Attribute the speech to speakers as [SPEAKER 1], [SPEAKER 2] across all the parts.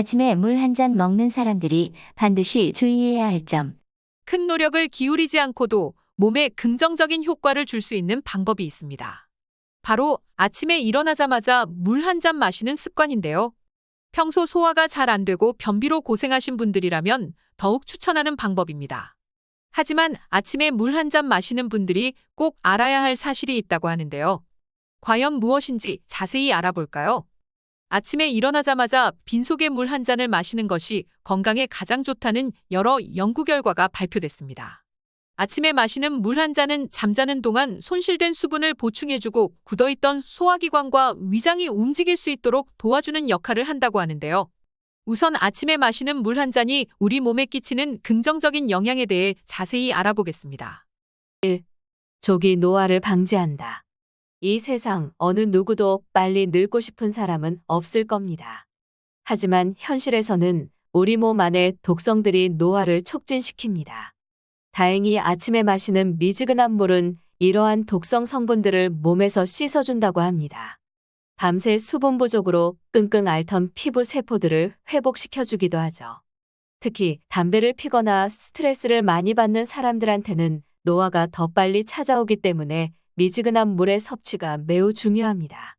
[SPEAKER 1] 아침에 물 한 잔 먹는 사람들이 반드시 주의해야 할 점.
[SPEAKER 2] 큰 노력을 기울이지 않고도 몸에 긍정적인 효과를 줄 수 있는 방법이 있습니다. 바로 아침에 일어나자마자 물 한 잔 마시는 습관인데요. 평소 소화가 잘 안 되고 변비로 고생하신 분들이라면 더욱 추천하는 방법입니다. 하지만 아침에 물 한 잔 마시는 분들이 꼭 알아야 할 사실이 있다고 하는데요. 과연 무엇인지 자세히 알아볼까요? 아침에 일어나자마자 빈속에 물 한 잔을 마시는 것이 건강에 가장 좋다는 여러 연구 결과가 발표됐습니다. 아침에 마시는 물 한 잔은 잠자는 동안 손실된 수분을 보충해주고 굳어있던 소화기관과 위장이 움직일 수 있도록 도와주는 역할을 한다고 하는데요. 우선 아침에 마시는 물 한 잔이 우리 몸에 끼치는 긍정적인 영향에 대해 자세히 알아보겠습니다.
[SPEAKER 3] 조기 노화를 방지한다. 이 세상 어느 누구도 빨리 늙고 싶은 사람은 없을 겁니다. 하지만 현실에서는 우리 몸 안의 독성들이 노화를 촉진시킵니다. 다행히 아침에 마시는 미지근한 물은 이러한 독성 성분들을 몸에서 씻어준다고 합니다. 밤새 수분 부족으로 끙끙 앓던 피부 세포들을 회복시켜주기도 하죠. 특히 담배를 피거나 스트레스를 많이 받는 사람들한테는 노화가 더 빨리 찾아오기 때문에 미지근한 물의 섭취가 매우 중요합니다.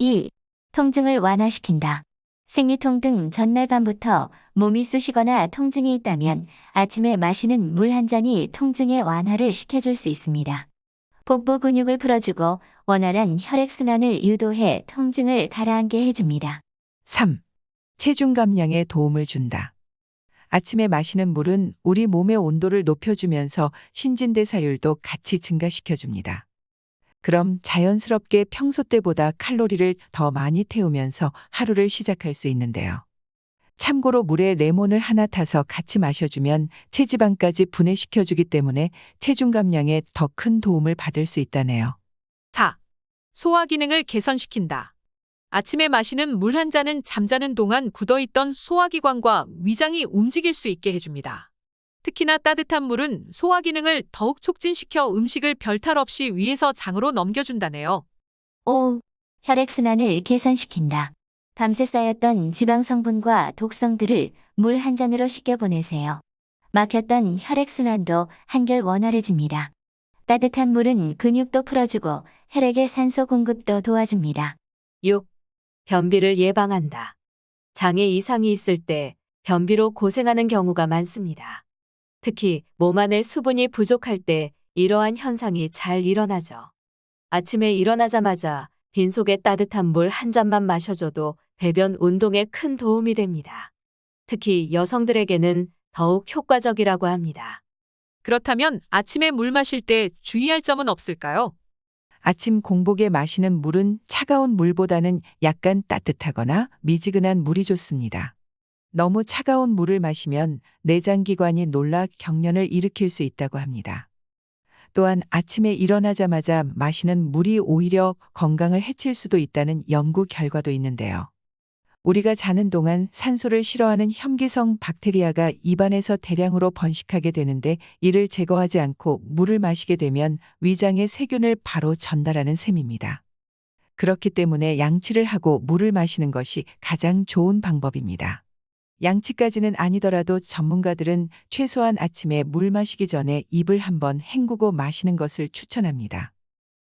[SPEAKER 1] 1. 통증을 완화시킨다. 생리통 등 전날 밤부터 몸이 쑤시거나 통증이 있다면 아침에 마시는 물 한 잔이 통증의 완화를 시켜줄 수 있습니다. 복부 근육을 풀어주고 원활한 혈액순환을 유도해 통증을 가라앉게 해줍니다.
[SPEAKER 4] 3. 체중 감량에 도움을 준다. 아침에 마시는 물은 우리 몸의 온도를 높여주면서 신진대사율도 같이 증가시켜줍니다. 그럼 자연스럽게 평소 때보다 칼로리를 더 많이 태우면서 하루를 시작할 수 있는데요. 참고로 물에 레몬을 하나 타서 같이 마셔주면 체지방까지 분해시켜주기 때문에 체중 감량에 더 큰 도움을 받을 수 있다네요.
[SPEAKER 2] 4. 소화 기능을 개선시킨다. 아침에 마시는 물 한 잔은 잠자는 동안 굳어있던 소화기관과 위장이 움직일 수 있게 해줍니다. 특히나 따뜻한 물은 소화 기능을 더욱 촉진시켜 음식을 별탈 없이 위에서 장으로 넘겨준다네요.
[SPEAKER 1] 5. 혈액순환을 개선시킨다. 밤새 쌓였던 지방 성분과 독성들을 물 한 잔으로 씻겨보내세요. 막혔던 혈액순환도 한결 원활해집니다. 따뜻한 물은 근육도 풀어주고 혈액의 산소 공급도 도와줍니다.
[SPEAKER 3] 6. 변비를 예방한다. 장에 이상이 있을 때 변비로 고생하는 경우가 많습니다. 특히 몸 안에 수분이 부족할 때 이러한 현상이 잘 일어나죠. 아침에 일어나자마자 빈속에 따뜻한 물 한 잔만 마셔줘도 배변 운동에 큰 도움이 됩니다. 특히 여성들에게는 더욱 효과적이라고 합니다.
[SPEAKER 2] 그렇다면 아침에 물 마실 때 주의할 점은 없을까요?
[SPEAKER 4] 아침 공복에 마시는 물은 차가운 물보다는 약간 따뜻하거나 미지근한 물이 좋습니다. 너무 차가운 물을 마시면 내장기관이 놀라 경련을 일으킬 수 있다고 합니다. 또한 아침에 일어나자마자 마시는 물이 오히려 건강을 해칠 수도 있다는 연구 결과도 있는데요. 우리가 자는 동안 산소를 싫어하는 혐기성 박테리아가 입안에서 대량으로 번식하게 되는데 이를 제거하지 않고 물을 마시게 되면 위장에 세균을 바로 전달하는 셈입니다. 그렇기 때문에 양치를 하고 물을 마시는 것이 가장 좋은 방법입니다. 양치까지는 아니더라도 전문가들은 최소한 아침에 물 마시기 전에 입을 한번 헹구고 마시는 것을 추천합니다.